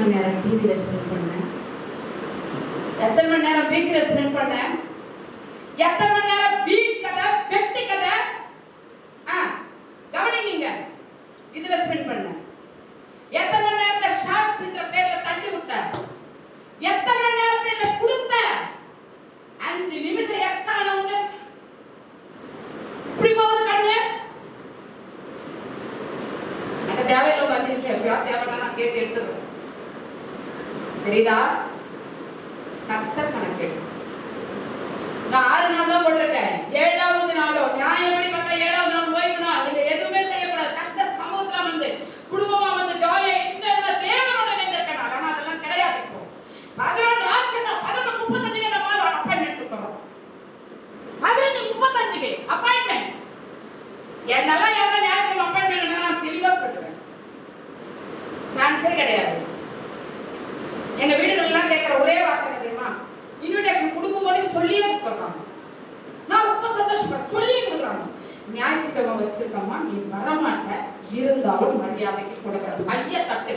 மணி நேரம் டிவியில் ஸ்பெண்ட் பண்ணேன்? எத்தனை மணி நேரம் பீச்சில் ஸ்பெண்ட் பண்ணேன்? எத்தனை மணி நேரம் வீட் கதை வெட்டி கதை? ஆ கவனிங்க. இதுல ஸ்பெண்ட் பண்ணேன். எத்தனை மணி நேரத்தை ஷார்ட்ஸ் என்ற பேர்ல தள்ளி விட்டேன். எத்தனை மணி நேரத்தை இதை கொடுத்த அஞ்சு நிமிஷம் எக்ஸ்ட்ரா உண்டு இப்படி போகுது கண்ணு. எனக்கு தேவையில்லை ஒரு அஞ்சு எப்படியா தேவைதான் கேட்டு எடுத்துக்கிறேன் தெரியுதா? கத்தர் கணக்கெடு நான் ஆறு நாள் தான் போட்டிருக்கேன். ஏழாவது நாளோ நியாயப்படி பார்த்தா ஏழாவது நாள் ஓய்வு நாள். நீங்க எதுவுமே செய்யக்கூடாது. கத்த சமூகத்துல வந்து குடும்பமா வந்து ஜாலியா என்ஜாய் தேவனோட நினைந்திருக்கேன் ஆனா அதெல்லாம் கிடையாது இப்போ. பதினொன்று ஆச்சுன்னா பதினொன்று முப்பத்தஞ்சுக்கு நம்ம அப்பாயின்மெண்ட் கொடுத்துறோம் பதினொன்று முப்பத்தஞ்சுக்கு அப்பாயின்மெண்ட் என்னெல்லாம் யாரும் ஞாயிற்றுக்கிழமை அப்பாயின்மெண்ட் நான் தெளிவா சொல்லுவேன். சான்ஸே கிடையாது. ஞாயிற்றுக்கிழமை வச்சிருக்கோமா? நீ வரமாட்ட. இருந்தாலும் மரியாதைக்கு கொடுக்குற மைய தட்டு